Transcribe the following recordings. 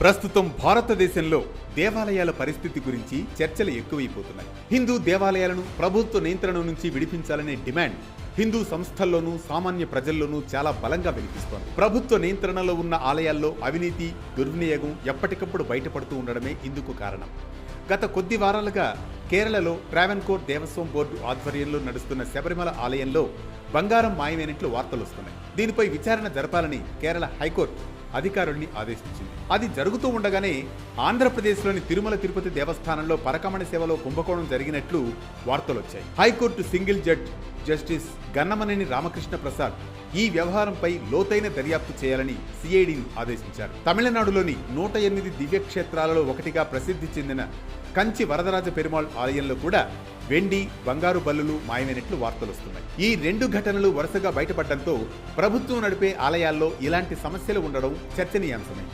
ప్రస్తుతం భారతదేశంలో దేవాలయాల పరిస్థితి గురించి చర్చలు ఎక్కువైపోతున్నాయి. హిందూ దేవాలయాలను ప్రభుత్వ నియంత్రణ నుంచి విడిపించాలనే డిమాండ్ హిందూ సంస్థల్లోనూ సామాన్య ప్రజల్లోనూ చాలా బలంగా వినిపిస్తోంది. ప్రభుత్వ నియంత్రణలో ఉన్న ఆలయాల్లో అవినీతి దుర్వినియోగం ఎప్పటికప్పుడు బయటపడుతూ ఉండడమే ఇందుకు కారణం. గత కొద్ది వారాలుగా కేరళలో ట్రావెన్కోర్ దేవస్వం బోర్డు ఆధ్వర్యంలో నడుస్తున్న శబరిమల ఆలయంలో బంగారం మాయమైనట్లు వార్తలు వస్తున్నాయి. దీనిపై విచారణ జరపాలని కేరళ హైకోర్టు అధికారుల్ని ఆదేశించింది. అది జరుగుతూ ఉండగానే ఆంధ్రప్రదేశ్లోని తిరుమల తిరుపతి దేవస్థానంలో పరకమణి సేవలో కుంభకోణం జరిగినట్లు వార్తలొచ్చాయి. High court single judge justice Gannamaneni Ramakrishna Prasad ఈ వ్యవహారంపై లోతైన దర్యాప్తు చేయాలని సిఐడిని ఆదేశించారు. తమిళనాడులోని నూట ఎనిమిది దివ్యక్షేత్రాలలో ఒకటిగా ప్రసిద్ధి చెందిన కంచి వరదరాజ పెరుమాళ్ ఆలయంలో కూడా వెండి బంగారు బల్లులు మాయమైనట్లు వార్తలు వస్తున్నాయి ఈ రెండు ఘటనలు వరుసగా బయటపడడంతో ప్రభుత్వం నడిపే ఆలయాల్లో ఇలాంటి సమస్యలు ఉండడం చర్చనీయాంశమే.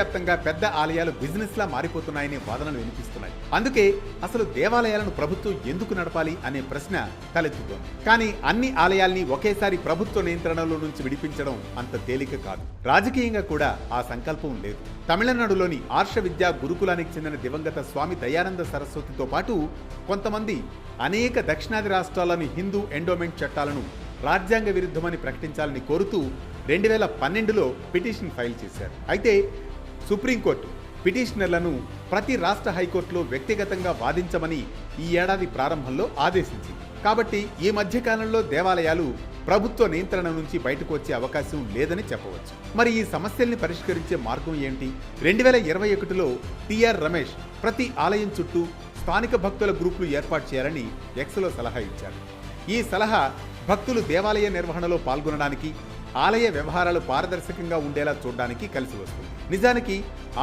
ప్రపంచవ్యాప్తంగా పెద్ద ఆలయాలు బిజినెస్ లా మారిపోతున్నాయనే వాదనలు వినిపిస్తున్నాయి. అందుకే అసలు దేవాలయాలను ప్రభుత్వం ఎందుకు నడపాలి అనే ప్రశ్న తలెత్తుతోంది. కానీ అన్ని ఆలయాల్ని ఒకేసారి ప్రభుత్వ నియంత్రణలో నుంచి విడిపించడం అంత తేలిక కాదు. రాజకీయంగా కూడా ఆ సంకల్పం లేదు. తమిళనాడులోని ఆర్ష విద్యా గురుకులానికి చెందిన దివంగత స్వామి దయానంద సరస్వతితో పాటు కొంతమంది అనేక దక్షిణాది రాష్ట్రాల్లోని హిందూ ఎండోమెంట్ చట్టాలను రాజ్యాంగ విరుద్ధమని ప్రకటించాలని కోరుతూ రెండు వేల పన్నెండులో పిటిషన్ ఫైల్ చేశారు. అయితే సుప్రీంకోర్టు పిటిషనర్లను ప్రతి రాష్ట్ర హైకోర్టులో వ్యక్తిగతంగా వాదించమని ఈ ఏడాది ప్రారంభంలో ఆదేశించింది. కాబట్టి ఈ మధ్యకాలంలో దేవాలయాలు ప్రభుత్వ నియంత్రణ నుంచి బయటకు వచ్చే అవకాశం లేదని చెప్పవచ్చు. మరి ఈ సమస్యల్ని పరిష్కరించే మార్గం ఏంటి? రెండు వేల ఇరవై ఒకటిలో టిఆర్ రమేష్ ప్రతి ఆలయం చుట్టూ స్థానిక భక్తుల గ్రూపులు ఏర్పాటు చేయాలని ఎక్స్లో సలహా ఇచ్చారు. ఈ సలహా భక్తులు దేవాలయ నిర్వహణలో పాల్గొనడానికి ఆలయ వ్యవహారాలు పారదర్శకంగా ఉండేలా చూడడానికి కలిసి వస్తుంది. నిజానికి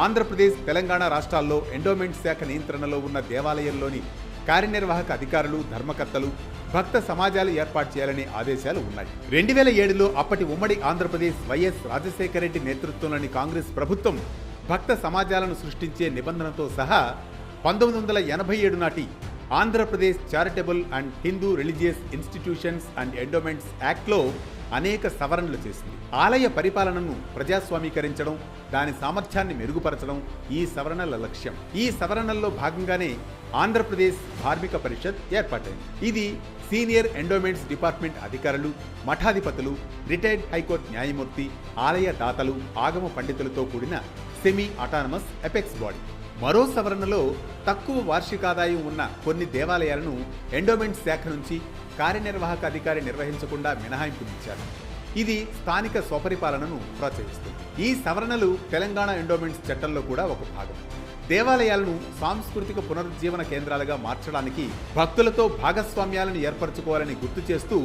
ఆంధ్రప్రదేశ్ తెలంగాణ రాష్ట్రాల్లో ఎండోమెంట్ శాఖ నియంత్రణలో ఉన్న దేవాలయంలోని కార్యనిర్వాహక అధికారులు ధర్మకర్తలు భక్త సమాజాలు ఏర్పాటు చేయాలనే ఆదేశాలు ఉన్నాయి. రెండు వేల ఏడులో అప్పటి ఉమ్మడి ఆంధ్రప్రదేశ్ వైఎస్ రాజశేఖర రెడ్డి నేతృత్వంలోని కాంగ్రెస్ ప్రభుత్వం భక్త సమాజాలను సృష్టించే నిబంధనతో సహా పంతొమ్మిది వందల ఎనభై ఏడు నాటి Andhra Pradesh charitable and Hindu religious institutions and endowments యాక్ట్లో అనేక సవరణలు చేసింది. ఆలయ పరిపాలనను ప్రజాస్వామీకరించడం దాని సామర్థ్యాన్ని మెరుగుపరచడం ఈ సవరణల లక్ష్యం. ఈ సవరణల్లో భాగంగానే ఆంధ్రప్రదేశ్ ధార్మిక పరిషత్ ఏర్పాటైంది. ఇది సీనియర్ ఎండోమెంట్స్ డిపార్ట్మెంట్ అధికారులు మఠాధిపతులు రిటైర్డ్ హైకోర్టు న్యాయమూర్తి ఆలయ దాతలు ఆగమ పండితులతో కూడిన సెమీ అటానమస్ ఎపెక్స్ బాడీ. మరో సవరణలో తక్కువ వార్షికాదాయం ఉన్న కొన్ని దేవాలయాలను ఎండోమెంట్ శాఖ నుంచి కార్యనిర్వాహక అధికారి నిర్వహించకుండా మినహాయింపునిచ్చారు. ఇది స్థానిక స్వపరిపాలనను ప్రోత్సహిస్తుంది. ఈ సవరణలు తెలంగాణ ఎండోమెంట్స్ చట్టంలో కూడా ఒక భాగం. దేవాలయాలను సాంస్కృతిక పునరుజ్జీవన కేంద్రాలుగా మార్చడానికి భక్తులతో భాగస్వామ్యాలను ఏర్పరచుకోవాలని గుర్తు చేస్తూ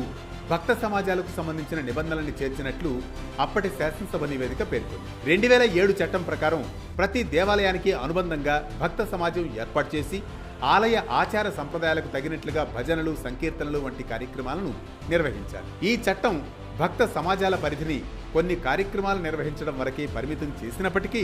భక్త సమాజాలకు సంబంధించిన నిబంధనలను చేర్చినట్లు అప్పటి శాసనసభ నివేదిక పేర్కొంది. రెండు వేల ఏడు చట్టం ప్రకారం ప్రతి దేవాలయానికి అనుబంధంగా భక్త సమాజం ఏర్పాటు చేసి ఆలయ ఆచార సంప్రదాయాలకు తగినట్లుగా భజనలు సంకీర్తనలు వంటి కార్యక్రమాలను నిర్వహించాలి ఈ చట్టం భక్త సమాజాల పరిధిని కొన్ని కార్యక్రమాలు నిర్వహించడం వరకే పరిమితం చేసినప్పటికీ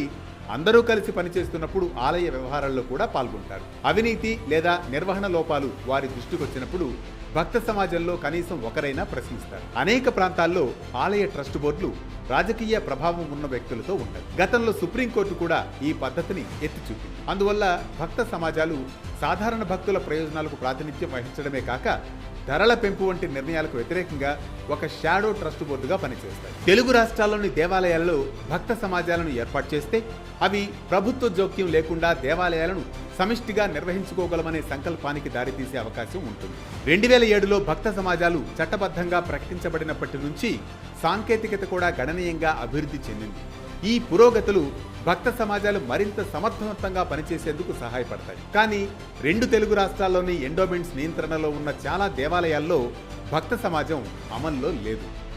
అందరూ కలిసి పనిచేస్తున్నప్పుడు ఆలయ వ్యవహారాల్లో కూడా పాల్గొంటారు. అవినీతి లేదా నిర్వహణ లోపాలు వారి దృష్టికి వచ్చినప్పుడు భక్త సమాజంలో కనీసం ఒకరైనా ప్రశ్నిస్తారు. అనేక ప్రాంతాల్లో ఆలయ ట్రస్ట్ బోర్డులు రాజకీయ ప్రభావం ఉన్న వ్యక్తులతో ఉంటాయి గతంలో సుప్రీంకోర్టు కూడా ఈ పద్ధతిని ఎత్తి చూపింది అందువల్ల భక్త సమాజాలు సాధారణ భక్తుల ప్రయోజనాలకు ప్రాతినిధ్యం వహించడమే కాక ధరల పెంపు వంటి నిర్ణయాలకు వ్యతిరేకంగా ఒక షాడో ట్రస్ట్ బోర్డుగా పనిచేస్తాయి. తెలుగు రాష్ట్రాల్లోని దేవాలయాలలో భక్త సమాజాలను ఏర్పాటు చేస్తే అవి ప్రభుత్వ జోక్యం లేకుండా దేవాలయాలను సమిష్టిగా నిర్వహించుకోగలమనే సంకల్పానికి దారితీసే అవకాశం ఉంటుంది. రెండు వేల ఏడులో భక్త సమాజాలు చట్టబద్ధంగా ప్రకటించబడినప్పటి నుంచి సాంకేతికత కూడా గణనీయంగా అభివృద్ధి చెందింది. ఈ పురోగతులు భక్త సమాజాలు మరింత సమర్థవంతంగా పనిచేసేందుకు సహాయపడతాయి. కానీ రెండు తెలుగు రాష్ట్రాల్లోని ఎండోమెంట్స్ నియంత్రణలో ఉన్న చాలా దేవాలయాల్లో భక్త సమాజం అమల్లో లేదు.